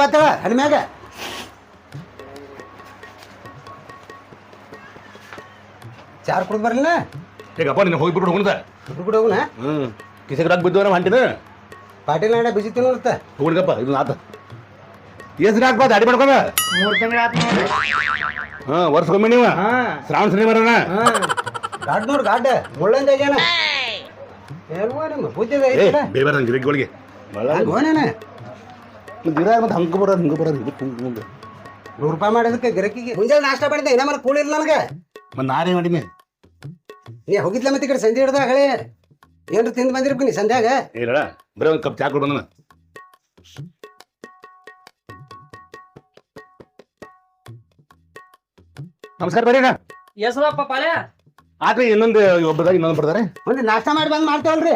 ದೌಡ್ ತೊಂಬತ್ತೇಳ ಹಡಿಮ್ಯಾಗ ಚಾರ್ ಕುಡ್ದು ಈಗ ಈಗಪ್ಪ ನೀನು ಹೋಗ್ಬಿಟ್ಟು ಹೋಗುಣ ಇಬ್ರು ಕೂಡ ಹೋಗುನ ಹ್ಞೂ ಕಿಸಕ್ಕೆ ರಾಕ್ ಬಿದ್ದು ಹಂಟಿನ? ಪಾಟೀಲ್ ನಾಡ ಬಿಜಿ ತಿನ್ನೋತ್ತ ಹೋಗ್ಲಿಕ್ಕಪ್ಪ ಇದು ಆತ ಎಷ್ಟು ದಿನ ಅಡಿ ಮಾಡ್ಕೊಂಡ? ಮೂರ್ ತಿಂಗಳ ಆತ ನೋಡ್ರಿ ಹಾಂ ವರ್ಷಕ್ಕೊಮ್ಮೆ ನೀವು? ಹಾ. ಶ್ರಾವಣ ಗಾಡ್ ನೋಡು ಗಾಡ್. ಮುಳ್ಳಂದ ಆಗ್ಯಾನ. ಏನ್ವ ನಿಮ್ಮ ಬುದ್ಧಿ ಏ ಬೇರೆ ಗಿರಿಗಳಿಗೆ ಹೋನೇನ ಗಿರ ಮತ್ತೆ ಹಂಗೆ ಬರೋದು ಹಿಂಗೆ ಬರೋದು ಹಿಂಗೆ ತುಂಬ ಮುಂದೆ ನೂರು ರೂಪಾಯಿ ಮಾಡಿದಕ್ಕೆ ಗಿರಕಿಗೆ. ಮುಂಜಾನೆ ನಾಷ್ಟ ಮಾಡಿದ್ದೆ ಇನ್ನ ಮನೆ ಕೂಲಿಲ್ಲ ನನಗೆ ಮತ್ತೆ ನಾನೇ ಮಾಡೀನಿ ನೀ ಹೋಗಿದ್ಲ ಮತ್ತೆ ಈ ಕಡೆ ಸಂಜೆ ಹಿಡ್ದ ಹಳೆ? ಏನ್ರ ತಿಂದು ಬಂದಿರ್ಬೇಕು ನೀ ಸಂಧ್ಯಾಗ ಇಲ್ಲ ಬರೀ ಒಂದು ಕಪ್ ಚಾ ಕೊಡು ಬಂದನ. ನಮಸ್ಕಾರ ಬರೀ ಅಣ್ಣ. ಹೆಸರಪ್ಪ ಪಾಲೆ. ಆದ್ರೆ ಇನ್ನೊಂದು ಒಬ್ಬದಾಗ ಇನ್ನೊಂದು ಬರ್ತಾರೆ ಒಂದು ನಾಷ್ಟ ಮಾಡಿ ಬಂದ್ ಮಾಡ್ತೇವಲ್ರಿ.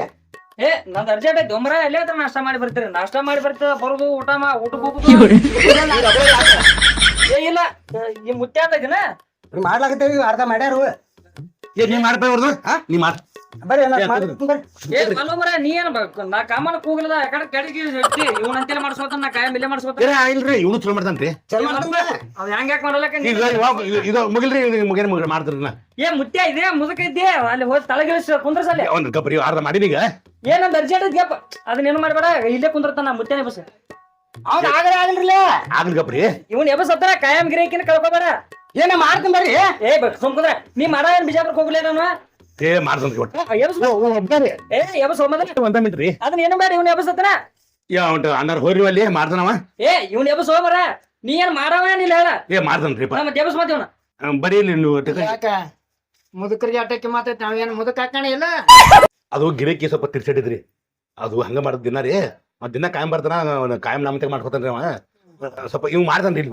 ಏ ನಂದ್ ಅರ್ಜೆಂಟ್ ಐತಿ. ಒಮ್ಮರ ಎಲ್ಲೇ ಹತ್ರ ನಾಷ್ಟ ಮಾಡಿ ಬರ್ತೀರಿ? ನಾಷ್ಟ ಮಾಡಿ ಬರ್ತೀರ ಬರೋದು ಊಟ ಮಾ ಊಟ ಏ ಇಲ್ಲ. ಈ ಮುತ್ಯ ಅಂತ ಮಾಡ್ಲಾಕತ್ತೇವಿ ಅರ್ಧ ಮಾಡ್ಯಾರು. ಏ ನೀ ಮಾಡ್ತಾ ಇವ್ರದ್ದು ಹಾ? ನೀ ಮಾಡ್. ಬರ್ರಿ ನಾ ಏ, ಮಾಡ್ತೀನಿ ಬರ್ರಿ. ಏ ಮಲ್ಲೊಮ್ಮರ ನೀ ಏನ್ ಬ- ನಾ ಕಾಮನ ಕೂಗಲದ ಯಾಕಡೆ ಕೆಳಗೆ ಇರ್ತಿ ಇವನ್ ಅಂತೇಳಿ ಮಾಡ್ಸ್ಕೊತ ನಾ ಕಾಯ ಮಿಲ್ಲೆ ಮಾಡ್ಸ್ಕೊತ ಏ ಇಲ್ರಿ ಇವನು ಚಲೋ ಮಾಡ್ತಾನ್ರಿ ಚಲ್ ಮಾಡ್ತೀನಿ. ಅವ್ ಹೆಂಗ್ ಯಾಕೆ ಮಾಡಲಕ್ಕ ನೀ? ಈಗ ಇವಾಗ ಇದು ಮುಗಿಲ್ರಿ ಮುಗಿನ ಮುಗಿನ ಮಾಡ್ತಾರ ಏ ಮುತ್ಯ ಇದೆ ಮುದುಕ ಇದ್ದೆ ಅಲ್ಲಿ ಹೋಗಿ ತಳಗಿಳಿಸ್ ಕುಂದ್ರಸಲ್ಲಿ. ಒಂದು ಕಪ್ ರೀ ಅರ್ಧ ಮಾಡೀನಿ ಈಗ ಏನಂದ್ ಅರ್ಜೆಂಟ್ ಐತಿ ಅದನ್ನ ಏನು ಮಾಡ್ಬೇಡ ಇಲ್ಲೇ ಕುಂದ್ರತಾನ ಮುತ್ಯನೇ ಬಸ್. ಅವ್ನ ಆಗಲ್ಲ ಆಗಲ್ರಿ ಆಗ್ಲಿ ಕಪ್ ರೀ. ಇವನ್ ಎಬಸ್ ಹತ್ತಾರ ಕಾಯಂ ಗಿರಾಕಿನ ಕಳ್ಕೊಬೇಡ. ಏನ ಮಾಡ್ತೀನಿ ಬರ್ರಿ. ಏ ಬಕ್ ಸುಮ್ ಕುಂದ್ರ ನೀ ಮಾಡ ಏನ್ ಬಿಜಾಪುರಕ್ಕೆ ಹೋಗ್ಲೇ ನಾನು ಏ ಕೊಟ್ಟ ಎಬಸ್ ಏ ಎಬಸ್ ಹೋಮದ ಒಂದ ಮಿನಿಟ್ ರೀ. ಅದನ್ನ ಏನು ಬೇಡ ಇವ್ನ ಎಬಸ್ ಹೋರಿ ಅಲ್ಲಿ ಮಾಡ್ತಾನವ ಏ ಇವ್ನ ಎಬಸ್ ಹೋಮರ ನೀ ಏನ್ ಮಾರವ ಏನಿಲ್ಲ ಹೇಳ? ಏ ನಮ್ಮ ಎಬಸ್ ಮತ್ತೆ ಇವನ ಬರೀ ಇಲ್ಲಿ ನೀವು ಟಕ- ಯಾಕ? ಮುದುಕರಿಗೆ ಆಟಕ್ಕೆ ಮಾತೈತಿ ನಾವೇನು ಮುದುಕ ಹಾಕಣ ಇಲ್ಲ? ಅದು ಗಿರಕಿ ಸ್ವಲ್ಪ ತಿರ್ಸಿಡಿದ್ರಿ ಅದು ಹಂಗ ಮಾಡದ್ ದಿನ ರೀ. ಮತ್ತೆ ದಿನ ಕಾಯಂ ಬರ್ತಾನ ಅವ್ನ ಕಾಯಂ ನಾಮತೆ ಮಾಡ್ಕೊತಾನ್ರಿ ಅವ. ಸ್ವಲ್ಪ ಇವ್ ಮಾಡ್ತಾನ್ರಿ ಇಲ್ಲಿ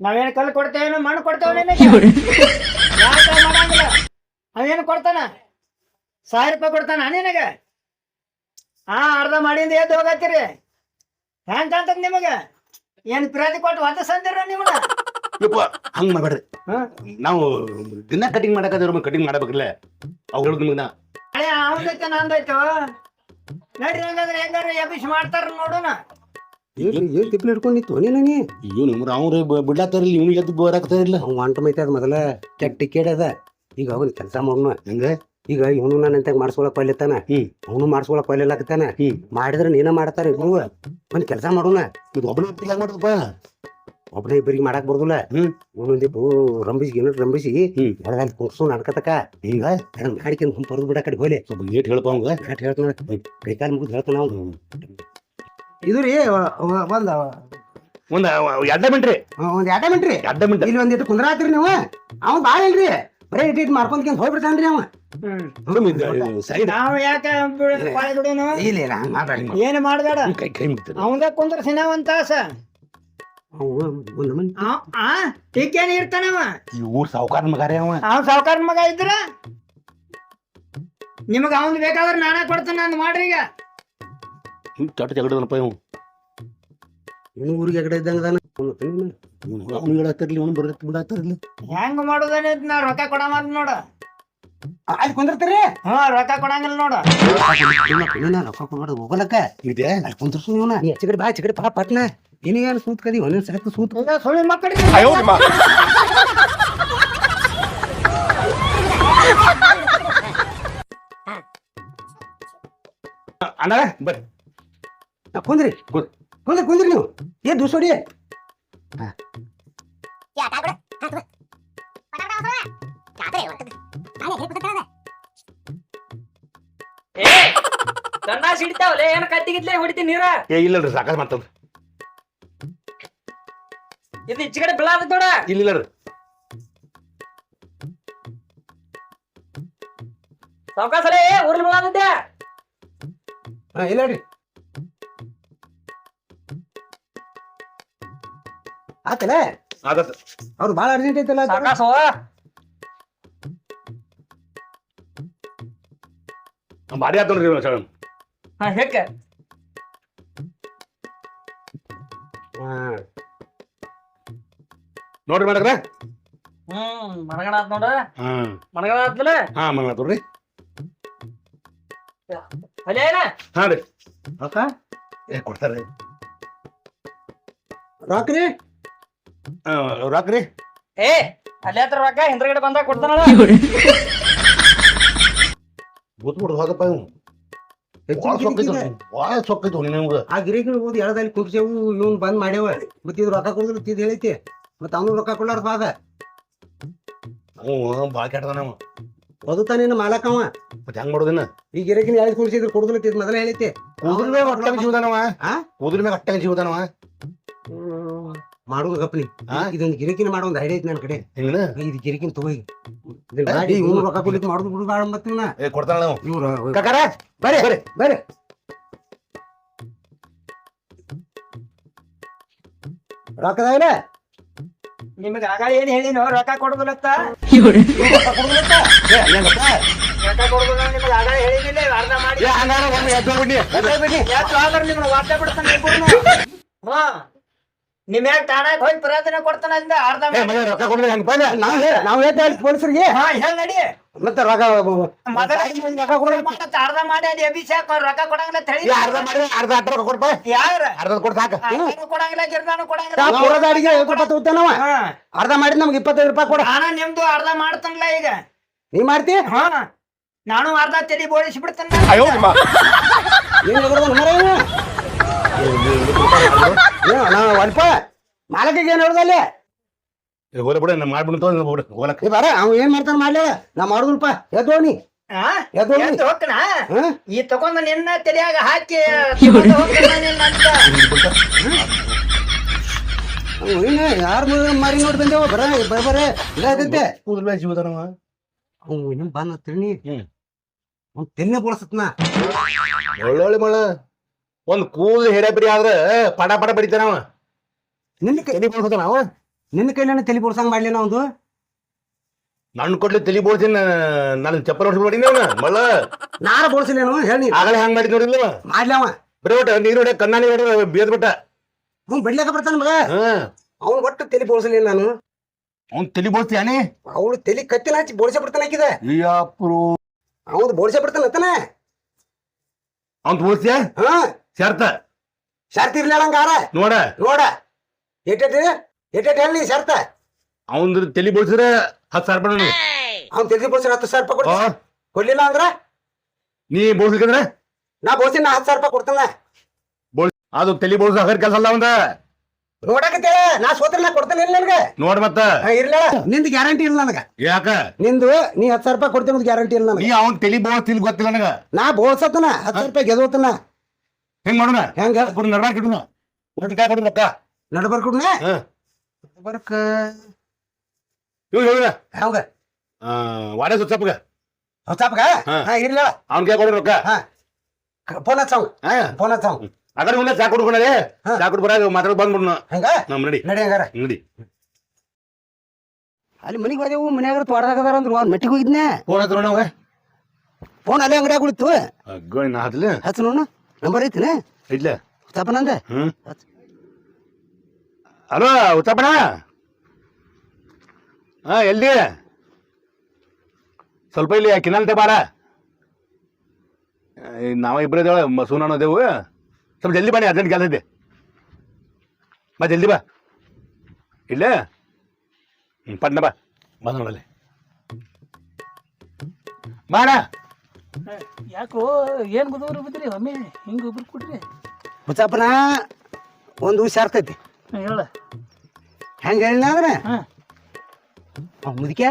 ನಾವೇನು ಕಲ್ಲು ಕೊಡ್ತೇವೇನು ಮಣ್ಣು ಕೊಡ್ತೇವೆ ಯಾಕ ಮಾಡಂಗಿಲ್ಲ? ಅವೇನು ಕೊಡ್ತಾನ? ಸಾವಿರ ರೂಪಾಯಿ ಕೊಡ್ತಾನ ನಿನಗೆ? ಆ ಅರ್ಧ ಮಾಡಿಂದ ಎದ್ದು ಹೋಗತ್ತೀರಿ? ಹೆಂಗ್ ಅಂತ ನಿಮಗ? ಏನ್ ಪ್ರೀತಿ ಕೊಟ್ಟು ಹೊತ್ತ ಸಂದಿರ ನಿಮ್ಗೆ ಯಪ್ಪ ಹಂಗ್ ಮಾಡ್ಬೇಡ್ರಿ. ಹಾ? ನಾವು ದಿನ ಕಟಿಂಗ್ ಮಾಡಕ್ಕಾದ್ರೆ ಕಟಿಂಗ್ ಮಾಡಬೇಕಲ್ಲ ಅವ್ಗಳು ಹೇಳುದು ನಿಮಗ ಹಳೆ ಅವನೈತೆ ನಂದೈತೋ. ನಡ್ರಿ ಹಂಗಂದ್ರೆ ಹೆಂಗಾರ ಎಬಿಸ್ ಮಾಡ್ತಾರ ನೋಡೋಣ ಏನ್ ಏನ್ ತಿಪ್ಪಲಿ ಹಿಡ್ಕೊಂಡು ನಿಂತು? ನೀನು ನೀ? ಇವನು ಅವ್ರು ಬಿಡ್ಲಾತಾರಿಲ್ಲ ಇವ್ನು ಎದ್ದು ಬೋರಾಕ್ತಾರಿಲ್ಲ ಅವ್ನು ವಾಂಟ ಐತೆ ಅದ ಮೊದಲ. ಕೆಟ್ಟ ಟಿಕೆಟ್ ಅದ. ಈಗ ಅವನು ಕೆಲಸ ಮಾಡೋಣ ಹಿಂಗ? ಈಗ ಇವನು ನಾನು ಅಂತ ಮಾಡಿಸ್ಕೊಳಕ್ ಪಲ್ಯತಾನ. ಅವನು ಮಾಡಿಸ್ಕೊಳಕ್ ಪಲ್ಯಲಾಕತಾನ. ಮಾಡಿದ್ರೆ ನೀನ ಮಾಡ್ತಾರ ಇಬ್ರು. ಒಂದ್ ಕೆಲಸ ಮಾಡೋಣ. ಇದು ಒಬ್ಬನ ಹೆಂಗ್ ಮಾಡೋದಪ್ಪ? ಒಬ್ಬನೇ ಇಬ್ಬರಿಗೆ ಮಾಡಕ್ ಬರ್ದಿಲ್ಲ. ಒಂದೊಂದಿಬ್ಬರು ಒಂದೊಂದಿಬ್ಬು ರಂಬಿಸಿ ಏನೋ ರಂಬಿಸಿ. ಎಡದಲ್ಲಿ ಕುಂಡ್ಸು ನಡ್ಕತಕ. ಈಗ? ಅದನ್ನ ಮಾಡಿಕೊಂಡು ಹುಂ ಪರ್ದು ಬಿಡಕಡೆ ಹೋಲಿ ಹೋಲೆ ಸ್ವಲ್ಪ ಏಟ್ ಹೇಳಪ್ಪ ಅವಂಗ? ಕಟ್ ಹೇಳ್ತಾನ ಕೈಕಾಲು ಮುಗಿದು ಹೇಳ್ತಾನ ಅವ್ನು ಇದು ರೀ ಒಂದ್ ಒಂದ್ ಎಡ್ಡ ಮಿಂಟ್ರಿ ಒಂದ್ ಎರಡ ಮಿಂಟ್ರಿ ಎಡ್ಡ ಮಿಂಟ್ ಇಲ್ಲಿ ಒಂದಿಟ್ಟು ಕುಂದ್ರಾತ್ರಿ ನೀವು. ಅವ್ನು ಬಾಳ ಇಲ್ರಿ. ಬರೇ ಇಟ್ ಇಟ್ ಮಾಡ್ಕೊಂಡ್ ಹೋಗ್ಬಿಡ್ತಾನ್ರಿ ಅವ. ಸರಿ ನಾವು ಯಾಕೆ ದುಡಿಯೋನು? ಇಲ್ಲ ಇಲ್ಲ ಹಂಗ್ ಮಾಡ್ಬೇಡ ಏನು ಮಾಡಬೇಡ? ಕೈ ಕೈ ಮುಗ್ತಾರೆ ಅವಂದ ಕುಂದ್ರ ಸಿನ ಒಂದ್ ತಾಸ. ಅವ ಆ ಟೀಕೇನ್ ಇರ್ತಾನವ ಈ ಊರ್ ಸಾವುಕಾರ ಮಗಾರಿ ಅವ. ಅವ್ನ ಸಾವ್ಕಾರನ್ ಮಗ ಇದ್ರ? ನಿಮಗ ಅವನ್ ಬೇಕಾದ್ರೆ ನಾನೇ ಕೊಡ್ತೇನೆ ನಾನು ಮಾಡ್ರಿ ಈಗ. ಹಿಂಗ್ ಕೆಟ್ಟ ಜಗಡದನಪ್ಪ ಇವ್. ಇವನು ಊರಿಗೆ ಎಗಡೆ ಇದ್ದಂಗ ಅದಾನ. ಅವ್ನು ತಿನ್ನು. ಅವ್ನು ಹೇಳತ್ತಿರ್ಲಿ ಅವ್ನು ಬರತ್ ಬಿಡತ್ತಿರ್ಲಿ ಹೆಂಗ್ ಮಾಡೋದನ್ನ ನಾ ರೊಕ್ಕ ಕೊಡಮ ನೋಡ ಅಲ್ಲಿ ಕುಂದಿರ್ತೀರಿ? ಹಾ ರೊಕ್ಕ ಕೊಡಂಗಿಲ್ಲ ನೋಡ. ರೊಕ್ಕ ಕೊಡ್ಬಾರ್ದು ಹೋಗಲಕ್ಕ ಇದೆ ಅಲ್ಲಿ ಕುಂದ್ರಸು ಇವನ ಕಡೆ ಬಾ ಕಡೆ ಬಾ ಪಟ್ನ ನಿನಗೇನು ಸೂತ್ ಕದಿ ಒಂದೊಂದ್ ಸಲಕ್ಕೆ ಸೂತ್ ಸುಳ್ಳಿ ಮಕ್ಕಳಿಗೆ ಅಣ್ಣ ಬರ್ರಿ. ಕುಂದ್ರಿ. ಕುಂದ್. ಕುಂದ್ರಿ ಕುಂದ್ರಿ ನೀವು. ಏ ದುಸೋಡಿ. ಏ ಗಂಡ ಸಿಡ್ತಾವಲ್ಲ ಏನ್ ಕತ್ತಿಗಿತ್ಲೆ ಹೊಡಿತೀನಿ ನೀರ? ಏ ಇಲ್ಲಲ್ರಿ ಸಾಕಾಗ ಮಾತದ ಇದು ಈಚೆ ಕಡೆ ಬೆಳ ನೋಡ. ಇಲ್ಲ ಇಲ್ಲರಿ ಸಾವಕಾಸಲೇ ಉರ್ಲ್ ಆ ಹಾ ಇಲ್ಲ ಆತಲ್ಲ ಆಗತ್ತ. ಅವ್ರು ಭಾಳ ಅರ್ಜೆಂಟ್ ಐತಲ್ಲ. ಸಾವಕಾಸ ಭಾರಿ ಆತ್ ನೋಡ್ರಿ ಸರ್. ಹಾ. ನೋಡ್ರಿ ಮಾಡಕ್ರ ಹ್ಮ್ ಮನಗಣ ಆತ್ ನೋಡ ಹಾ. ಮನಗಣ ಆತ್ಲೇ? ಹಾ ಮಂಗ ನೋಡ್ರಿ. ಅಲ್ಲೇ ಏನ? ಹಾ ರೀ. ರೊಕ್ಕ ಕೊಡ್ತಾರೆ ರೊಕ್ಕ ರೀ ರೊಕ್ಕ ರೀ. ಏ ಅಲ್ಲೇ ಹತ್ರ ರೊಕ್ಕ ಹಿಂದ್ರಗಡೆ ಬಂದಾಗ ಕೊಡ್ತಾನಲ್ಲ. ಗೊತ್ತು ಬಿಡು ಹೋದಪ್ಪ ಇವ್ ಭಾಳ ಸೊಕ್ಕೈತು ಭಾಳ ಸೊಕ್ಕೈತು ನಿಮ್ಗೆ. ಆ ಗಿರಿಕಿನ ಹೋದ್ ಎಳದಲ್ಲಿ ಇವ್ನು ಬಂದ್ ಮಾಡ್ಯಾವ. ಮತ್ತೆ ಇದು ರೊಕ್ಕ ಕೊಡಿದ್ರು ತಿದ್ ಹೇಳೈತಿ. ಮತ್ತೆ ಅವನು ರೊಕ್ಕ ಕೊಡ್ಲಾರ್ದ ಬಾಗ ಹ್ಞೂ ಭಾಳ ಕೆಟ್ಟದ ನಾವು ಓದುತ್ತಾ ನಿನ್ನ ಮಾಲಕವ ಮತ್ತೆ ಹೆಂಗ್ ಮಾಡೋದಿನ ಈ ಗಿರಿಕಿನ ಎಳದ್ ಕುಡ್ಸಿದ್ರು ಕೊಡುದಿಲ್ಲ ತಿದ್ ಮೊದಲ ಹೇಳೈತಿ. ಕುದುರೆ ಮ್ಯಾಗ ಅಟ್ಟಾಗ ಜೀವದಾನವ? ಆ? ಕೂದ್ರ ಮ್ಯಾಗ ಅಟ್ಟಾಗ ಜೀವದಾನವ? ಮಾಡುದು? ಇದೊಂದು ಗಿರಿಕಿನ ಮಾಡೋ ಒಂದು ಐಡಿಯಾ ಐತಿ ನನ್ನ ಕಡೆ. ಇದು ಗಿರಿಕಿನ ತಗೋ ಮಾಡಿ ರೊಕ್ಕ ಕೊಡ್ಲಿಕ್ಕೆ ಮಾಡುದು ಬಾಳ ಕೊಡ್ತಾಳ ಇವ್ರು ಕಾಕಾರ ಬರ್ರಿ ಬರ್ರಿ. ಬರ್ರಿ. ರೊಕ್ಕದಾವಿಲ್ಲ ನಿಮಗೆ ಆಗ ಏನ್ ಹೇಳಿನೋ ರೊಕ್ಕ ಕೊಡುದಿಲ್ಲತ್ತ? ರೊಕ್ಕ ಕೊಡುದಿಲ್ಲತ್ತ? ಏ ಹೆಂಗಪ್ಪ ರೊಕ್ಕ ಕೊಡುದಿಲ್ಲ ನಿಮಗೆ ಆಗ ಹೇಳಿದಿಲ್ಲ ಅರ್ಧ ಮಾಡಿ. ಹಂಗಾರ ಎದ್ದು ಆದ್ರೆ ನಿಮ್ಗೆ ವಾರ್ತೆ ಬಿಡ್ತಾನೆ. ಹಾ. ನಿಮ್ ಯಾಕೆ ಠಾಣಾಕ್ ಹೋಗಿ ಪ್ರಯೋಜನ ಕೊಡ್ತಾನ ಅಂದ ಅರ್ಧ ಏ ಮಗ ರೊಕ್ಕ ಕೊಡ್ಲಿ ಹೆಂಗ್ ಬಂದ. ನಾವು ಹೇ- ನಾವ್ ಹೇಳ್ತಾ ಇರ್ತೀವಿ ಪೊಲೀಸರಿಗೆ. ಹಾ ಹೇಳ ನಡಿ. ಮತ್ತೆ ರೊಕ್ಕ ಮೊದಲ ರೊಕ್ಕ ಕೊಡೋದು ಮಾಡತ್ತ, ಅರ್ಧ ಮಾಡಿ ಅದು ಅಭಿಷೇಕ್ ಅವ್ರ್ ರೊಕ್ಕ ಕೊಡಂಗಿಲ್ಲ ತಳಿ ಹೇಳಿ. ಏ ಅರ್ಧ ಮಾಡಿ ಅರ್ಧ ಅಟ್ಟ ರೊಕ್ಕ ಕೊಡ್ಪ ಯಾರ? ಅರ್ಧ ಕೊಡ್ ಸಾಕ. ಅರ್ಧನೂ ಕೊಡಂಗಿಲ್ಲ ಗಿರ್ದಾನು ಕೊಡಂಗಿಲ್ಲ. ನಾವು ಕೊಡೋದು ಅಡಿಗೆ ಐವತ್ತು ರೂಪಾಯಿ ತಗೋತಾನವ ಹಾ. ಅರ್ಧ ಮಾಡಿ ನಮ್ಗೆ ಇಪ್ಪತ್ತೈದು ರೂಪಾಯಿ ಕೊಡ. ನಾನು ನಿಮ್ದು ಅರ್ಧ ಮಾಡ್ತಾನಲ್ಲ ಈಗ. ನೀ ಮಾಡ್ತಿ? ಹಾ. ನಾನು ಅರ್ಧ ತಲೆ ಬೋಳಿಸಿ ಬಿಡ್ತೇನೆ ಏನ್ ಹೇಳ್ದ ಮರ? ಏನು, ಒಲ್ಪ ಮಾಲಕಿಗೆ ಏನ್ ಹೇಳ್ದಲ್ಲಿ ಬಿಡ ನಾ ಮಾಡ್ಬಿಡ್ತು ಬಿಡು ಬರ ಅವ್ ಏನ್ ಮಾಡ್ತಾನ ಮಾಡ್ಲಿ? ನಾ ಮಾಡುದಿಲ್ಪ ಎದ್ದೋ ನೀ ಎದ್ದೋ ನೀ ಎದ್ದು ಹೋಗ್ತಾನ? ಈ ತಗೊಂಡ ನಿನ್ನ ತಲೆಯಾಗ ಹಾಕಿ ಏನ ಯಾರ ಮಾರಿ ನೋಡಿ ಬಂದೇವ ಬರ ಬರ ಬರ ಕೂದಲ್ ಜೀವದಾನವ ಅವ್ ನಿಮ್ ಬಂದ ತಿಳಿ ಅವ್ನು ಅವ್ನ್ ತೆನ್ನೆ ಬೋಳ್ಸತ್ನ. ಒಳ್ಳೊಳ್ಳೆ ಮಳ. ಒಂದ್ ಕೂದಲು ಹಿಡಬ್ರಿ ಆದ್ರೆ ಪಡ ಪಡ ಅವ ನಿನ್ನ ಕೈ ತಲಿ ಬೋಳ್ಸೋದ ನಾವು ನಿನ್ನ ಕೈಲೇನ ತಲೆ ಬೋಳ್ಸಂಗ್ ಮಾಡ್ಲಿ ಒಂದು ನನ್ನ ಕೊಡ್ಲಿ ತಲಿ ಬೋಳ್ತೀನಿ ನಾನು ಚಪ್ಪಲ್ ಹೊಡ್ಸಿ ನೋಡಿನ ಅವನ ಮಳ ನಾರ ಬೋಳ್ಸಿಲ್ಲೇನು ಹೇಳಿ ಆಗಲೇ ಹಂಗ್ ಮಾಡಿದ್ ನೋಡಿಲ್ಲ ಮಾಡ್ಲಿ ಅವ. ಬರೀ ಒಟ್ಟ ನೀರು ಹೊಡೆ ಕಣ್ಣಾನಿ ಹೊಡೆ ಬೇದ್ ಬಿಟ್ಟ. ಅವ್ನ್ ಬಿಡ್ಲಿಕ್ಕ ಬರ್ತಾನ ಮಗ. ಅವ್ನ್ ಒಟ್ಟು ತಲೆ ಬೋಳ್ಸಲಿಲ್ಲ ನಾನು. ಅವ್ನ್ ತಲಿ ಬೋಳ್ಸ್ತೀಯಾನಿ ಅವಳು ತಲೆ ಕತ್ತಿನ ಹಚ್ಚಿ ಬೋಳ್ಸೆ ಬಿಡ್ತಾನ ಹಾಕಿದ ಪ್ರೋ. ಅವ್ನು ಬೋಳ್ಸೆ ಬಿಡ್ತಾನ ಅತ್ತನ ಅವ್ನ್ ಬೋಳ್ಸ್ತೀಯ? ಹಾ. ಶರ್ತ. ಶರ್ತ್ ಇರ್ಲಾರ ನೋಡ. ನೋಡ. ಎಟ್ಟೆಟ್ ಎಟ್ಟೆಟ್ ಹೇಳಿ ಶರ್ತ. ಅವನ್ ತಲಿ ಬೋಳ್ಸಿದ್ರೆ ಹತ್ತು ಸಾವಿರ ರೂಪಾಯಿ ನನಗೆ. ಅವ್ನ್ ತಲೆ ಬೋಳ್ಸಿರ ಹತ್ತು ಸಾವಿರ ರೂಪಾಯಿ ಆ, ಕೊಡ್ತಾನ ಕೊಡ್ಲಿಲ್ಲ ಅಂದ್ರ? ನೀ ಬೋಸ್ಕಂದ್ರ ನಾ ಬೋಸಿನ ನಾ ಹತ್ತು ಸಾವಿರ ರೂಪಾಯಿ ಕೊಡ್ತಾನ. ಅದು ತಲಿ ಬೋಳ್ಸ ಹಗರ್ ಕೆಲಸ ಅಲ್ಲ ಅವಂದ. ನೋಡಕತ್ತೇಳ ನಾ ಸೋತ್ರ ನಾ ಕೊಡ್ತೇನೆ ಇಲ್ಲ ನನಗೆ. ನೋಡ್ ಮತ್ತ. ಇರ್ಲ ನಿಂದು ಗ್ಯಾರಂಟಿ ಇಲ್ಲ ನನಗ. ಯಾಕ? ನಿಂದು ನೀ ಹತ್ತು ಸಾವಿರ ರೂಪಾಯಿ ಕೊಡ್ತೇನೆ ಗ್ಯಾರಂಟಿ ಇಲ್ಲ ನನಗೆ. ನೀ ತಲೆ ತಲಿ ಬೋಳ್ಸ್ತಿಲ್ ಗೊತ್ತಿಲ್ಲ ನನಗ. ನಾ ಬೋಳ್ಸತನ ಹತ್ತು ಸಾವಿರ ರೂಪಾಯಿ ಗೆದೋತನ. ಹೆಂಗ್ ಮಾಡೋಣ? ಹೆಂಗ? ನಡಬಾರ್ ನಡ್ಬಾಕ್ ಇಡುನ. ಒಟ್ಟು ಕಾಯ್ ಕೊಡು ರೊಕ್ಕ. ನಡ್ಬರ್ಕೊಡ್ನ ಹಾ. ನಡಬರ್ಕ. ಇವ್ ಹೇಳ ಹೆಂಗ ವಾಡೆ ಸುತ್ತಪ್ಪಗ. ಹೊತ್ತಾಪಗ ಹಾ. ಇರ್ಲ ಅವ್ನ ಕೈ ಕೊಡು ರೊಕ್ಕ. ಫೋನ್ ಹಚ್ಚವ್ ಹಾ. ಫೋನ್ ಹಚ್ಚವ್ ಅದರ ಮುಂದೆ ಚಾ ಕುಡ್ಕೊಂಡೇ. ಚಾ ಕುಡ್ ಬರಾಗ ಮಾತಾಡ್ ಬಂದ್ಬಿಡ್ನ. ಹೆಂಗ? ನಮ್ ನಡಿ. ನಡಿ ಹಂಗಾರ. ನಡಿ. ಅಲ್ಲಿ ಮನಿಗೆ ಹೋದೆವು ಮನ್ಯಾಗ ತೋಟದಾಗದಾರ ಅಂದ್ರು ಅವ್ನ ಮೆಟ್ಟಿಗೆ ಹೋಗಿದ್ನೆ. ಫೋನ್ ಹತ್ರ ಫೋನ್ ಅಲ್ಲೇ ಅಂಗಡಿಯಾಗ ಕುಳಿತು ಅಗ್ಗೋ ನಾ ಹತ್ಲಿ. ಹಚ್ಚ ನೋಡು ನಂಬರ್ ಐತಿನ ಇಲ್ಲ ಉತ್ತಪ್ಪನಂದ ಹ್ಞೂ ಅಲೋ ಉತ್ತಪ್ಪಣ ಹಾ ಎಲ್ಲಿ ಸ್ವಲ್ಪ ಇಲ್ಲಿ ಕಿನಲ್ತೆ ಬಾರ. ನಾವ ಇಬ್ಬರೇ ಇದೇವ ಮಸೂನ್ ಅನ್ನೋದೇವು ಸ್ವಲ್ಪ ಜಲ್ದಿ ಬನ್ನಿ ಅರ್ಜೆಂಟ್ ಕೆಲಸ ಇದೆ ಬಾ ಜಲ್ದಿ ಬಾ. ಇಲ್ಲ ಹ್ಞೂ ಪಟ್ನ ಬಾ. ಬಂದ ನೋಡಲ್ಲಿ. ಬಾಣ. ಯಾಕೋ ಏನು ಗುದವ್ರು ಬಿದ್ರಿ? ಒಮ್ಮೆ ಹಿಂಗ ಒಬ್ರು ಕೊಡ್ರಿ ಒಂದು ಹುಷಾರ್ತೈತಿ ಹೇಳ. ಹೆಂಗ ಹೇಳಿನ ಅಂದ್ರೆ? ಹಾ. ಮುದಿಕೆ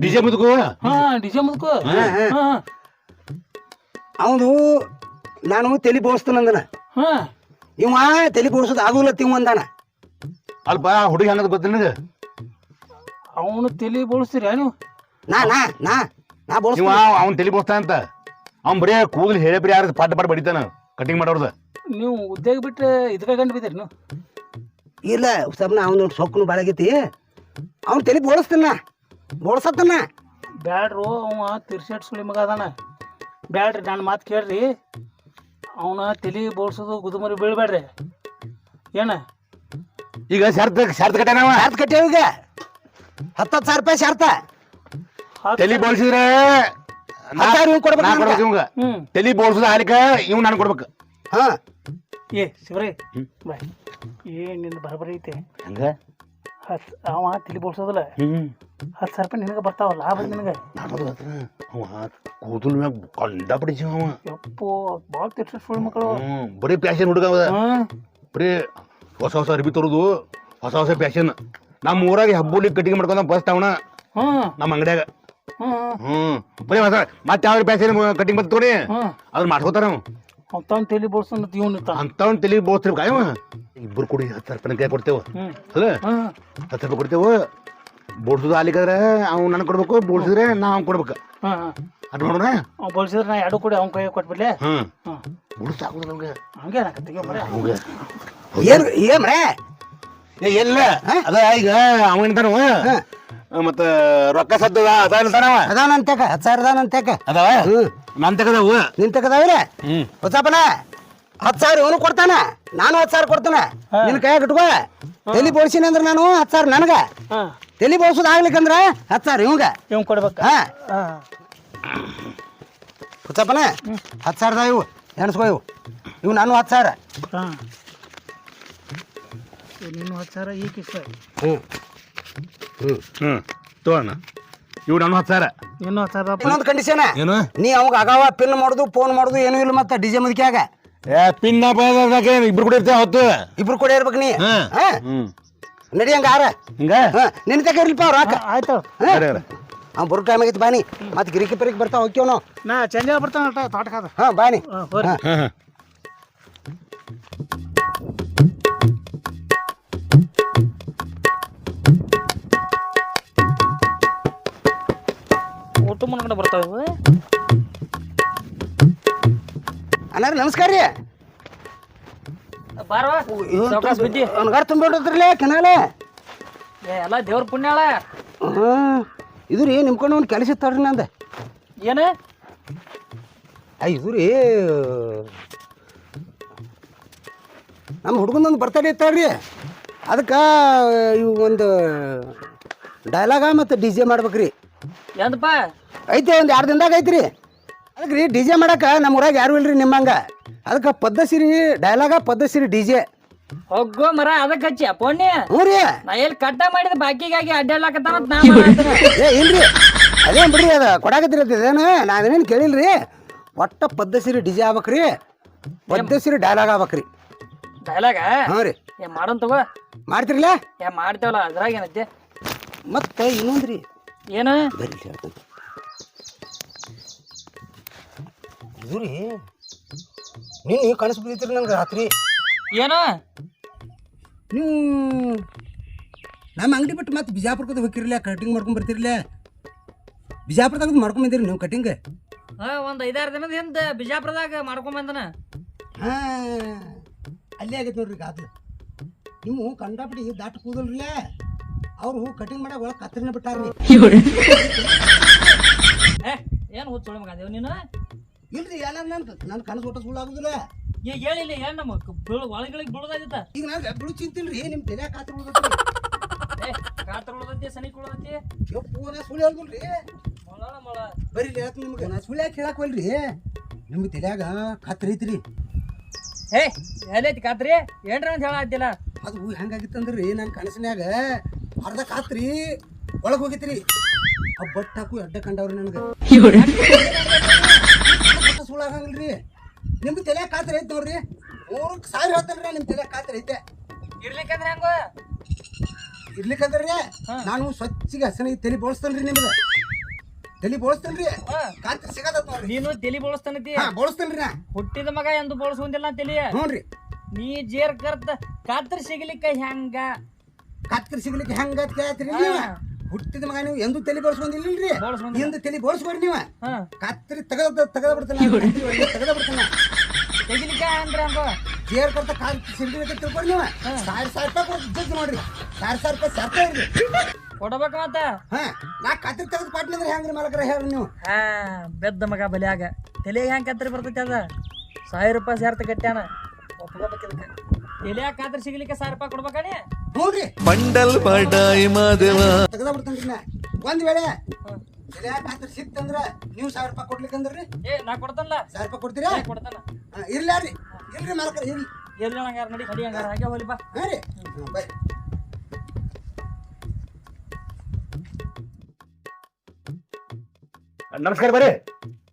ಡಿ ಜೆ ಮುದುಕು? ಹಾ ಡಿಜೆ ಮುದ್ಕೋ. ಹಾ, ಹಾಂ. ಅವನು ನಾನು ತಲೆ ಬೋಸ್ತನಂದನ ಹಾ. ಇವ ತಲೆ ಬೋಸದ ಆಗುಲ್ಲ ತಿಂಗ್ ಅಂದಾನ. ಅಲ್ಪ ಹುಡುಗಿ ಅನ್ನೋದು ಗೊತ್ತಿಲ್ಲ ನಿನಗೆ? ಅವನು ತಲೆ ಬೋಳಿಸ್ತೀರ ನೀವು? ನಾ ನಾ ನಾ. ನಾ ಇವ ಅವ್ನ್ ತಲೆ ಬೋಸ್ತಾನ ಅಂತ. ಅವ್ನ್ ಬರೀ ಕೂದಲು ಹೇಳಿ ಬರೀ ಯಾರು ಪಾಠ ಪಾಠ ಬಡಿತಾನ. ಕಟಿಂಗ್ ಮಾಡೋರ್ದ. ನೀವು ಉದ್ಯೋಗ ಬಿಟ್ಟು ಇದ್ರ ಗಂಡು ಬಿದ್ದೀರಿ ನೀವು? ಇಲ್ಲ ಸಬ್ನ ಅವನು ಸೊಕ್ಕನು ಬಾಳಾಗೈತಿ ಅವ್ನು ತಲೆ ಬೋಳಿಸ್ತಾನ ಬೋಳ್ಸತ್ತನ. ಬ್ಯಾಡ್ರು ಅವ ತಿರ್ಸೆಟ್ ಸುಳಿ ಮಗ ಅದಾನ. ಬ್ಯಾಡ್ರಿ ನನ್ನ ಮಾತು ಕೇಳ್ರಿ. ಅವನ ತಲೆ ಬೋಳ್ಸೋದು ಗುದುಮರಿ ಬೀಳ್ಬೇಡ್ರಿ ಏನ? ಈಗ ಶರ್ತ್ ಶರ್ತ್ ಕಟ್ಯಾನವ ಶರ್ತ್ ಕಟ್ಟ ಈಗ. ಹತ್ತತ್ತು ಸಾವಿರ ರೂಪಾಯಿ ಶರ್ತ. ತಲೆ ಬೋಳ್ಸಿದ್ರೆ ಸಾವಿರ ಇವ್ನು ಕೊಡ್ಬೇಕು ನಾ. ಕೊಡ್ಬೇಕು ಇವಂಗ ಹ್ಮ್. ತಲಿ ಬೋಳ್ಸದ ಆಲಿಕ ಇವ್ ನಾನು ಕೊಡ್ಬೇಕು. ಹಾ. ಏ ಶಿವರೇ. ಬಾಯ್ ಏನ್ನಿಂದ ಬರಬರಿ ಐತೆ. ಹಂಗ? ಹತ್ ಅವ ತಲೆ ಬೋಳ್ಸೋದಲ್ಲ. ಹ್ಮ್. ಹತ್ತು ಸಾವಿರ ರೂಪಾಯಿ ನಿನಗೆ ಬರ್ತಾವ ಲಾಭ ನಿನಗೆ. ನಾನು ಅವ ಕೂದಲ್ ಮ್ಯಾಗ ಕಂಡ ಪಡಿಸಿ ಅವ. ಯಪ್ಪೋ ಭಾಳ ತಿರ್ಸ ಸುಳ್ಳು ಮಕ್ಕಳು ಹ್ಮ್. ಬರೀ ಪ್ಯಾಶನ್ ಹುಡುಗ ಅವ. ಹ್ಮ್ ಬರೀ ಹೊಸ ಹೊಸ ಅರ್ಬಿ ತರೋದು ಹೊಸ ಹೊಸ ಪ್ಯಾಶನ್. ನಮ್ಮ ಊರಾಗ ಹಬ್ಬಲಿ ಕಟ್ಟಿಗೆ ಮಾಡ್ಕೊಂಡ ಬಸ್ ಅವನ ಹ್ಮ್. ನಮ್ಮ ಅಂಗಡ್ಯಾಗ. ಹ್ಮ್. ಹ್ಮ್ ಬರೀ ಹೊಸ ಮತ್ತೆ ಯಾವ ಪ್ಯಾಶನ್ ಕಟಿಂಗ್ ಬಂತು ತೋರಿ ಅದನ್ನ ಮಾಡ್ಕೋತಾರ ಅವ ಅವ್ನು. ತಲೆ ಬೋಳ್ಸೋದ್ ಇವನು ಅಂತವನ್ ತಲೆ ಬೋಳ್ಸ್ರಿ ಕಾಯ್ ಇಬ್ರು ಕುಡಿ ಹತ್ತು ರೂಪಾಯಿ ಕೈ ಕೊಡ್ತೇವ. ಅಲ್ಲ ಹತ್ತು ರೂಪಾಯಿ ಕೊಡ್ತೇವ. ಬೋಳ್ಸುದು ಅಲ್ಲಿಗಾದ್ರೆ ಅವ್ನು ನನಗೆ ಕೊಡ್ಬೇಕು ಬೋಳ್ಸಿದ್ರೆ ನಾ ಅವ್ನು ಕೊಡ್ಬೇಕು. ಹ್ಮ್ ನೋಡೋಣ ಅದು ಮಾಡೋಣ? ಅವ್ ಬೋಳ್ಸಿದ್ರೆ ನಾ ಎರಡು ಕೊಡಿ ಅವ್ನ ಕೈ ಕೊಟ್ಬಿಡ್ಲೆ. ಬೋಡ್ಸ್ ಆಗುದಿಲ್ಲ ನಮ್ಗೆ ಹಂಗೆ. ಏನ್ರೇ ಏ ಎಲ್ಲ ಅದ ಈಗ ಅವ ಏನಂತಾನವ ಮತ್ತ ರೊಕ್ಕ ಸದ್ದದ ಅದ ಏನಂತಾನವ ಅದಾನಂತಕ ಹತ್ತು ಸಾವಿರ ಅದಾನಂತಕ ಅದಾವ? ನನ್ ತಗದವು ನಿನ್ ತಗದಾವಿಲ್ಲ ಹ್ಮ್ ಹೊಸಪ್ಪನ ಹತ್ತು ಸಾವಿರ ಇವನು ಕೊಡ್ತಾನ. ನಾನು ಹತ್ತು ಸಾವಿರ ಕೊಡ್ತಾನ. ನಿನ್ ಕೈಯಾಗ ಇಟ್ಕೋ. ತಲೆ ಬೋಳ್ಸಿನಿ ಅಂದ್ರೆ ನಾನು ಹತ್ತು ಸಾವಿರ ನನಗ. ಹಾಂ. ತಲೆ ಬೋಳ್ಸೋದು ಆಗ್ಲಿಕ್ಕಂದ್ರ ಹತ್ತು ಸಾವಿರ ಇವಂಗ. ಇವ್ ಕೊಡ್ಬೇಕ. ಹಾ. ಹಾಂ. ಹುಚ್ಚಪ್ಪನ ಹತ್ತು ಸಾವಿರದ ಇವು. ಎಣಸ್ಕೋ ಇವು. ಇವು ನಾನು ಹತ್ತು ಸಾವಿರ. ಹಾಂ. ನೀನು ಹತ್ತು ಸಾವಿರ ಈ ಕಿಸ್ ಹ್ಞೂ. ಹ್ಞೂ. ಹ್ಮ್ ತೋಣ ಇವ್ ನಾನು ಹತ್ತು ಸಾವಿರ. ಇನ್ನೂ ಹತ್ತು ಸಾವಿರ ಇನ್ನೊಂದು ಕಂಡೀಷನ್ ಏನು? ನೀ ಅವಾಗ ಆಗಾವ ಪಿನ್ ಮಾಡುದು ಫೋನ್ ಮಾಡುದು ಏನೂ ಇಲ್ಲ ಮತ್ತೆ ಡಿ ಜೆ ಮುದುಕ್ಯಾಗ ಏ ಪಿನ್ನ ಪದಕ್ಕೆ ಇಬ್ರು ಕೂಡ ಇರ್ತೇವೆ ಹೊತ್ತು ಇಬ್ರು ಕೂಡ ಇರ್ಬೇಕು ನೀ. ಹ್ಮ್. ಹಾ? ನಡಿ ಹಂಗ ಆರ. ಹಿಂಗ? ಹಾ ನಿನ್ ತಕ ಇರ್ಲಿಪ್ಪ ಅವ್ರ ಹಾಕ ಆಯ್ತು. ಸರಿ, ಸರಿ. ಅವ್ನು ಬರೋ ಟೈಮ್ ಆಗೈತೆ ಬಾನಿ ಮತ್ತೆ ಗಿರಿಕಿ ಪಿರಿಕಿ ಬರ್ತಾ ಹೋಗ್ಯವ ನಾವು ನಾ ಚಂದ ಬರ್ತಾನ ತೋಟಕಾದ ಹಾ ಬಾನಿ ಹಾಂ ಹೋರಿ. ಹಾ. ಹಾ ಹಾ ಊಟ ಬರ್ತಾವೆ. ಅನ್ನಾರ ನಮಸ್ಕಾರ ರೀ. ಬಾರವಾ ಸಾವ್ಕಾಸ್ ಬಿದ್ದಿ ಅವ್ನಗಾರ ತುಂಬಿಡ್ರಲ್ಲೇ ಕೆನಾಲೆ. ಏ ಎಲ್ಲ ದೇವ್ರ ಪುಣ್ಯಾಳ ಹ್ಮ್ ಇದು ರೀ ನಿಮ್ಕೊಂಡು ಒಂದು ಕೆಲಸ ಇತ್ತಾಳ್ರಿ ನಂದು. ಏನು? ಆ ಇದು ರೀ ನಮ್ಮ ಹುಡುಗನೊಂದು ಬರ್ತಡೇ ಇತ್ತಾಳ್ರಿ ಅದಕ್ಕೆ ಇವು ಒಂದು ಡೈಲಾಗ ಮತ್ತು ಡಿ ಜೆ ಮಾಡ್ಬೇಕ್ರಿ. ಎಂದಪ್ಪ ಐತೆ ಒಂದು ಎರಡು ದಿನದಾಗ ಐತ್ರಿ? ಅದಕ್ಕೆ ರೀ ಡಿ ಜೆ ಮಾಡಕ್ಕೆ ನಮ್ಮ ಊರಾಗ ಯಾರು ಇಲ್ರಿ ನಿಮ್ಮಂಗ. ಅದಕ್ಕೆ ಪದ್ಧಸಿರಿ ಡೈಲಾಗ ಪದ್ಧಸಿರಿ ಡಿ ಜೆ. ಹೋಗೋ ಮರ ಅದಕ್ಕೆ ಹಚ್ಚಿ ಪೋಣಿ ಹ್ಞೂ ರೀ. ನಾ ಎಲ್ಲಿ ಕಟ್ಟ ಮಾಡಿದ ಬಾಕಿಗಾಗಿ ಅಡ್ಡಾಡ್ಲಾಕತ್ತಾನ ಅಂತ ನಾ ಮಾಡಾತ್ತೀನಿ. ಏ ಇಲ್ರಿ. ಅದೇನು ಬಿಡ್ರಿ ಅದು ಕೊಡಾಕತ್ತಿರಿ ಅದೇನು ನಾನೇನು ಕೇಳಿಲ್ರಿ. ಒಟ್ಟ ಪದ್ಧಸಿರಿ ಡಿ ಜೆ ಆಗ್ಬೇಕ್ರಿ. ಪದ್ಧಸಿರಿ ಡೈಲಾಗ್ ಆಗ್ಬೇಕ್ರಿ. ಡೈಲಾಗ ಹ್ಞೂ ರೀ. ಏ ಮಾಡೋನ್ ತಗೋ. ಮಾಡ್ತಿರ್ಲಾ? ಏ ಮಾಡ್ತೇವಲ್ಲ ಅದ್ರಾಗ ಏನೈತಿ? ಮತ್ತೆ ಇನ್ನೊಂದು ರೀ ಏನು? ಬರ್ರಿ ಹೇಳ್ತೀನಿ ಇದು ರೀ ನಂಗೆ ರಾತ್ರಿ. ಏನ? ನೀವು ನಮ್ಮ ಅಂಗಡಿ ಬಿಟ್ಟು ಮತ್ತೆ ಬಿಜಾಪುರಕ್ಕೆ ಹೋಗಿರ್ಲ ಕಟಿಂಗ್ ಮಾಡ್ಕೊಂಡ್ ಬರ್ತಿರ್ಲ. ಬಿಜಾಪುರದಾಗ ಮಾಡ್ಕೊಂಡ್ ಬಂದಿರಿ ನೀವು ಕಟಿಂಗ್? ಹಾಂ ಒಂದ್ ಐದಾರು ದಿನದ ಹಿಂದ ಬಿಜಾಪುರದಾಗ ಮಾಡ್ಕೊಂಬಂದನ ಹಾ ಅಲ್ಲೇ ಆಗೈತೆ ನೋಡ್ರಿ ಗಾದ್ಲು ನೀವು ಕಂಡಾಪಟ್ಟಿ ದಾಟ ಕೂದಲ್ರಲ್ಲ? ಅವರು ಕಟಿಂಗ್ ಮಾಡೋ ಒಳಗೆ ಕತ್ರಿನ ಬಿಟ್ಟಾರ್ರಿ ಏ ಏನು ಹುಚ್ಚ ಮಗ ನೀನು? ಇಲ್ರಿ ಎಲ್ಲ ನನ್ ನನ್ನ ಕನಸು ಒಟ್ಟ ಸುಳ್ಳು ಆಗುದಿಲ್ಲ. ಈಗ ಹೇಳಿಲ್ಲ ಏನ್ ನಮ್ಮ ಬೀಳ್ ಒಳಗಳಿಗೆ ಬೀಳದಾಗಿತ್ತ? ಈಗ ನಾನು ಬಿಳು ಚಿಂತಿಲ್ರಿ ನಿಮ್ಮ ತಲೆ ಕಾತ್ರಿ ಉಳ್ದೈತ್ರಿ ಏ ಕಾತರ ಉಳದೈತಿ ಸನಿ ಉಳದೈತಿ ಯಪ್ಪು ನಾ ಸುಳ್ಳು ಹೇಳ್ದಲ್ರಿ ಮೊಳ ಮೊಳ ಬರೀ ಹೇಳ್ತೀನಿ ನಿಮ್ಗೆ. ನಾ ಸುಳ್ಳು ಯಾಕೆ ಹೇಳಕ್ ಹೋಲ್ರಿ ನಿಮ್ಮ ತಲೆಯಾಗ ಕತ್ರಿ ಐತ್ರಿ. ಎಲ್ಲೈತಿ ಕಾತ್ರಿ? ಏನ್ರ ಅಂತ ಹೇಳತ್ತಿಲ್ಲ ಅದು ಹೆಂಗಾಗಿತ್ತಂದ್ರಿ? ನನ್ನ ಕನಸಿನ್ಯಾಗ ಅರ್ಧ ಕಾತ್ರಿ ಒಳಗೆ ಹೋಗಿತ್ರಿ. ಆ ಬಟ್ ಹಾಕು ಅಡ್ಡ ಕಂಡವ್ರಿ ನನಗೆ. ಸುಳ್ಳಾಗಂಗಿಲ್ರಿ ನಿಮ್ಗೆ ತಲೆ ಕಾತ್ರಿ ಐತೆ ನೋಡ್ರಿ. ಮೂರು ಸಾವಿರ ಹೇಳ್ತಾನ್ರಿ ನಿಮ್ಮ ತಲೆ ಕಾತ್ರಿ ಐತೆ. ಇರ್ಲಿಕ್ಕಂದ್ರೆ ಹೆಂಗ? ಇರ್ಲಿಕ್ಕಂದ್ರೆ ನಾನು ಸ್ವಚ್ಛಗೆ ಹಸನಿಗೆ ತಲೆ ಬೋಳಿಸ್ತೇನ್ರಿ ನಿಮ್ದು ತಲೆ ಬೋಳಿಸ್ತೇನ್ರಿ? ಕಾತ್ರಿ ಸಿಗದ ನೋಡ್ರಿ. ನೀನು ತಲಿ ಬೋಳಸ್ತಾನತಿ? ಹಾ ಬೋಳಿಸ್ತೇನ್ರಿ ನಾ. ಹುಟ್ಟಿದ ಮಗ ಎಂದು ಬೋಳಸುವಂದಿಲ್ಲ ತಲಿ. ನೋಡ್ರಿ ನೀ ಜೇರ್ ಕರ್ತ ಕಾತ್ರ ಸಿಗ್ಲಿಕ್ಕ ಹೆಂಗ ಕಾತ್ರ ಸಿಗ್ಲಿಕ್ಕೆ ಹೆಂಗ ಕೇಳ್ತೀರಿ ನೀವು? ಹುಟ್ಟಿದ ಮಗ ನೀವು ಎಂದು ತಲೆ ಬೋಳ್ಸ್ಕೊಂಡಿಲ್ರಿ. ಎಂದು ತಲೆ ಬೋಳ್ಸ್ಬೇಡ್ರಿ ನೀವು? ಕಾತ್ರಿ ತಗದ ತಗದ ಬಿಡ್ತಾನೆ ತೆಗೆದ ಬಿಡ್ತಾನೆ ತೆಗಿಲಿಕ್ಕ ಅಂದ್ರ ಜೇರ್ ಕರ್ತ ಕಾಲ್ ಸಿಲ್ಡಿ ತಿಳ್ಕೊಡಿ ನೀವು? ಸಾವಿರ ಸಾವಿರ ರೂಪಾಯಿ ಜಗ್ ನೋಡ್ರಿ. ಸಾವಿರ ಸಾವಿರ ರೂಪಾಯಿ ಸರ್ತಾ ಇರ್ರಿ ಕೊಡ್ಬೇಕ ಮತ್ತ ಹಾ ನಾ ಕತ್ರಿ ತೆಗೆದು ಕೊಟ್ಟಿದ್ರೆ ಹೆಂಗ್ರಿ ಮಾಲಕರ ಹೇಳ್ರಿ ನೀವು? ಹಾ ಬೆದ್ದ ಮಗ ಬಲಿಯಾಗ. ತಲೆಗೆ ಹೆಂಗ್ ಕತ್ತರಿ ಬರ್ತೈತಿ ಅದ? ಸಾವಿರ ರೂಪಾಯಿ ಸೇರ್ತ ಕಟ್ಟ್ಯಾನ ಒಪ್ಕೋಬೇಕು ಇದಕ್ಕೆ. ತಲೆಯಾಗ ಕಾತ್ರ ಸಿಗ್ಲಿಕ್ಕೆ ಸಾವಿರ ರೂಪಾಯಿ ಕೊಡ್ಬೇಕಾಣಿ ನೋಡ್ರಿ ಮಂಡಲ್ ಬಡಾಯಿ ಮಾದೇವ. ತೆಗೆದ ಬಿಡ್ತಾನ್ರಿ ನಾ. ಒಂದ್ ವೇಳೆ ತಲೆ ಕಾತ್ರಿ ಸಿಕ್ತಂದ್ರ ನೀವು ಸಾವಿರ ರೂಪಾಯಿ ಕೊಡ್ಲಿಕ್ಕಂದ್ರಿ? ಏ ನಾ ಕೊಡ್ತಾನಲ್ಲ. ಸಾವಿರ ರೂಪಾಯಿ ಕೊಡ್ತೀರಾ? ಏ ಕೊಡ್ತಾನ ಹಾ, ಇರ್ಲಿ ರೀ ಇಲ್ರಿ ಮಾಲಕರ ಇರ್ಲಿ. ಎಲ್ಲಿ ಹಂಗಾರ ನಡಿ ಕಡಿ ಹಂಗಾರ. ಹಾಗೆ ಹೋಗ್ಲಿ ಬಾ. ಹಾ ರೀ. ಹ್ಮ್, ಬರ್ರಿ ನಮಸ್ಕಾರ ಬರ್ರಿ.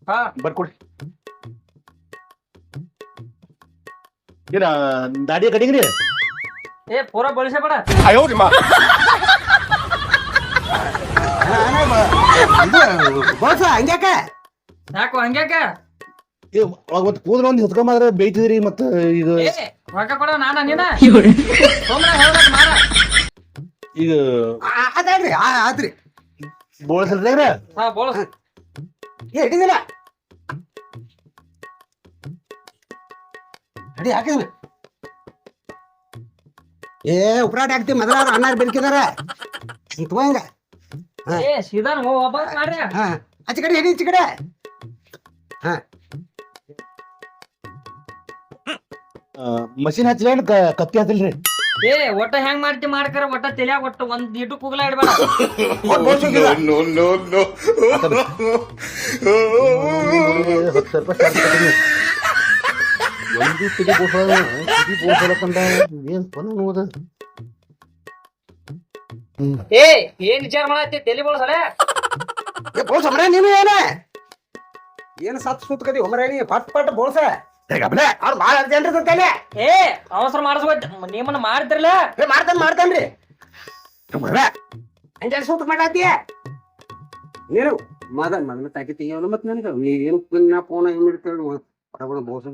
ಹಾ. ಬರ್ಕೊಡಿ. ಏನ ದಾಡಿ ಕಡಿಂಗ್ರಿ ರೀ? ಏ ಪೂರ ಬಳಸ ಬೇಡ. ಇದು ಬೋಸ ಹಂಗ್ಯಾಕ ಯಾಕೋ ಹಂಗ್ಯಾಕ? ಏ ಅವಾಗ ಮತ್ತೆ ಕೂದಲು ಒಂದು ಹೊತ್ಕೊಂಬಂದ್ರೆ ಬೇಯ್ತಿದ್ರಿ ಮತ್ತೆ ಈಗ ಏ ರೊಕ್ಕ ಕೊಡ ನಾನ ನೀನ? ಸೋಮನ ಹೇಳ್ಬೇಕು ಮಾಡ ಈಗ ಬೋಳ್ಸಲ್ದಾಗ ಹಾ ಬೋಳಸ್. ಏ ಹಿಡಿದಿಲ್ಲ. ಅಡಿ ಹಾಕಿದ್ರಿ ಏ ಉಪ್ರಾಟ ಹಾಕ್ತಿ ಮೊದಲ ಅನ್ನಾರ ಬೆಳ್ಕಿದಾರ ತಗೋ ಹಿಂಗ. ಏ ಸೀದಾನ್ ಹೋ ವಾಪಸ್ ಮಾಡ್ರಿ. ಹಾ. ಆಚೆ ಕಡೆ ಹಿಡಿ ಈಚೆ ಕಡೆ ಹಾ ಮಷಿನ್ ಹಚ್ಚಲೇನು ಕತ್ತಿ ಹತ್ತಿಲ್ರಿ ಏ ಒಟ್ಟ ಹೆಂಗ್ ಮಾಡ್ತಿ ಮಾಡ್ಕರ ಒಟ್ಟ ತಲ್ಯಾಗ ಒಟ್ಟ ಒಂದ್ ಇಟ್ಟು ಕೂಗ್ಲ ಇಡ್ಬೇಡ. ಹತ್ತು ಒಂದು ಬೋಸಳ ಏನ್ ಪನ ನೋದ ಏ ಏನ್ ವಿಚಾರ ಮಾಡತ್ತಿ? ತಲಿ ಬೋಳಸಳೆ ಏ ನೀನು ಏನ? ಏನ್ ಸತ್ ಸುತ್ತ ಕದಿ ಒಮ್ಮರ ಪಟ್ ಪಟ್ ಬೋಳ್ಸ. ಅವ್ರು ಭಾಳ ಅರ್ಜೆಂಟ್ ಇರ್ತೈತೆ ಏ ಅವಸರ ಮಾಡಿಸ್ಕೊಟ್ ನಿಮ್ಮನ್ನ ಮಾಡ್ತಿರ್ಲ ಏ ಮಾಡ್ತಾನ ಮಾಡ್ತಾನ್ರಿ ಹಂಗೆ ಸೂತ್ ಮಾಡಾತಿಯ ನೀನು ಮದ ಮದನ ತಾಕಿ ತೆಗಿಯೋನು ಮತ್ತೆ ನನಗೆ. ನೀ ಏನು ಫೋನ್ ಏನು ಬಿಡ್ತೇಳಿ ಹೊರಗಡೆ ಬೋಸ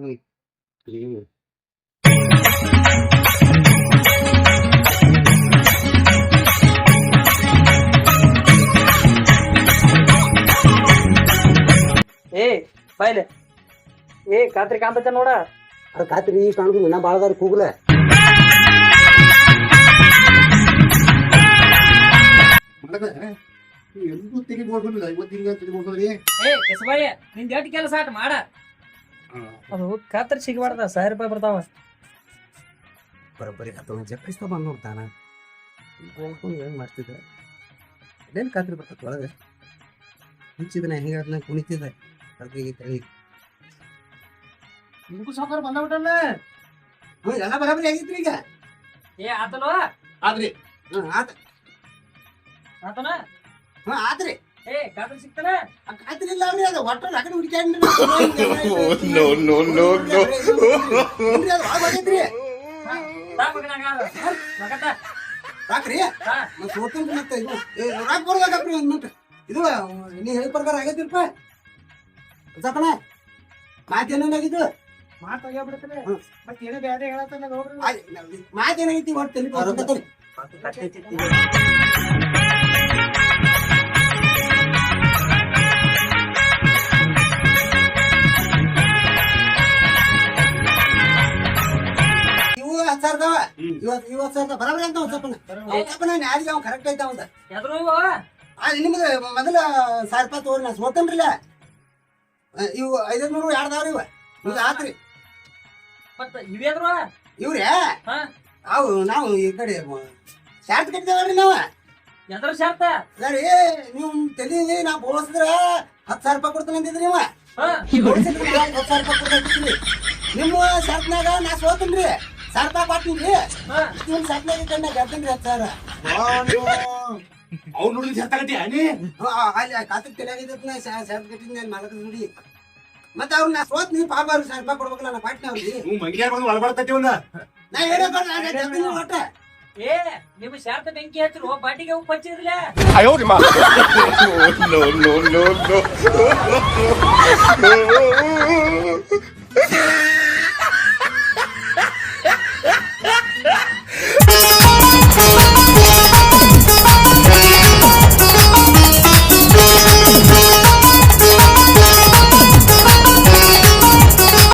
ಏ ಬಾಯ್ಲೆ ಏ ಕಾತ್ರಿ ಕಾಂಬತ್ತ ನೋಡ. ಅದು ಖಾತ್ರಿ ಕಾಣುದು ನಾ ಭಾಳದಾರಿ ಕೂಗ್ಲ. ಎಲ್ಲೂ ತೆಗಿಬೋದಿಲ್ಲ ಇವತ್ತಿನ ತೆಗಿಬೋದ್ರಿ ಏ? ಕೆಸಬಾಯಿ ನಿಂದ ಎಷ್ಟು ಕೆಲಸ ಆಟ ಮಾಡ. ಅದು ಕಾತ್ರಿ ಸಿಗಬಾರ್ದ ಸಾವಿರ ರೂಪಾಯಿ ಬರ್ತಾವ. ಬರೋಬ್ಬರಿ ಅಥವಾ ಜಪ್ಪಿಸ್ತಾ ಬಂದು ನೋಡ್ತಾನ ಹೇಳ್ಕೊಂಡು ಏನು ಮಾಡ್ತಿದ್ದೆ? ಇದೇನು ಕಾತ್ರಿ ಬರ್ತೈತೆ ಒಳಗೆ? ಹುಚ್ಚಿದನ ಹೆಂಗೆ ಅದನ್ನ ಕುಣಿತಿದ್ದೆ? ಅದಕ್ಕೆ ತಳಿ. ನಿಮಗೂ ಸಾವುಕಾರ ಬಂದ ಬಿಟ್ಟಲ್ಲ ಎಲ್ಲ ಬರಾಬರಿ ಆಗಿತ್ರಿ ಈಗ. ಏ ಆತಲ್ವಾ ಆದ್ರಿ ಹ್ಞೂ ಆತ. ಆತನ? ಹ್ಞೂ ಆತ್ರಿ. ಏ ಸಿಗ್ತಾನ? ಇಲ್ಲ ಅದು ಒಟ್ಟು ರಗಡ ಹುಡುಕ್ಯಾಡ್ರಿ ನೋ ಮತ್ತೆ ಸೋತಂತ ಮತ್ತೆ ಇದು. ಏ, ರಾಕ್ ಬರ್ಬೇಕಾಗ್ರಿ ಒಂದ್ ಮಿನಿಟ್ ಇದು ನೀ ಹೇಳಿ ಪ್ರಕಾರ ಆಗೈತಿಲ್ಪ. ಮಾತೇನಾಗಿದ್ದು ಮತ್ತೆ ಏನೋ ಬ್ಯಾರೆ ಹೇಳತ್ತಾನ ನೋಡ್ರಿ ಮಾತೇನಾಗೈತಿ ಇವತ್ತು ಇವತ್ತು ಸಾವಿರದ ಬರಾಬರಿ ಅಂತ ಒಂದು ಯಾರಿಗೆ ಅವ್ನು ಕರೆಕ್ಟ್ ಐತ ಅವಂದ. ಮೊದಲ ಸಾವಿರ ರೂಪಾಯಿ ತಗೋರಿ ನಾ ಸೋತನ್ರಿಲ್ಲ. ಇವು ಐದ ನೂರು ಎರಡ್ದಾವ್ರಿ ಇವ ಇದು ಆತ್ರಿ. ಮತ್ತ ಇವೇದ್ರು ಇವ್ರೇ? ಹಾ. ಅವು ನಾವು ಈ ಕಡೆ ಶಾರ್ಟ್ ಕಟ್ಟಿದೇವಲ್ರಿ ನಾವು. ಎದ್ರ ಶಾರ್ತ ಸರಿ ನೀವು ತಲೆ ನಾ ಬೋಳಿಸಿದ್ರ ಹತ್ತು ಸಾವಿರ ರೂಪಾಯಿ ಕೊಡ್ತೀನಿ ಅಂತಿದ್ರಿ ನೀವು. ಬೋಳ್ಸಿದ್ರ ಹತ್ತು ಸಾವಿರ ರೂಪಾಯಿ ಕೊಡ್ತೀನಿ ನಿಮ್ಮ ಶಾರ್ಟ್ನಾಗ ನಾ ಸೋತೀನಿ ಸಾವಿರ ರೂಪಾಯಿ ಕೊಡ್ತೀನಿ ಹಾ. ನಿಮ್ಮ ಶಾರ್ಟ್ನಾಗ ಕಣ್ಣ ಗೆಲ್ತೀನಿ ಹತ್ತು ಸಾವಿರ. ಅವ್ರು ನೋಡಿ ಹ್ಞೂ, ಆ- ಅಲ್ಲಿ ಕಾತಕ್ಕೆ ತಲೆ ಆಗಿದ್ದ ಶಾರ್ಟ್ ಕಟ್ಟಿದ್ದೆ ನಾನು ಮಾಲಕ ದುಡಿ ಮತ್ತೆ ಅವ್ರು ನಾ ಸೋತ್ ನೀವು ಪಾಪ ಅವ್ರಿಗೆ ಸಾವಿರ ರೂಪಾಯಿ ಕೊಡ್ಬೇಕಲ್ಲ ನಾ ಪಾಟ್ನ ಅವ್ರಿಗೆ ನೀವು ಮಂಗ್ಯಾರ ಬಂದು ಒಂದ ನಾ ನಾ ಗೆಲ್ತೀನಿ ಒಟ್ಟ ಏ ನಿಮ್ಮ ಶಾರ್ತ ಬೆಂಕಿ ಹಚ್ಚಿರು ಬಾಟಿಗೆ ಉಪ್ಪು ಹಚ್ಚಿದ್ರಲ್ಲ ನೋ ನೋ ನೋ no.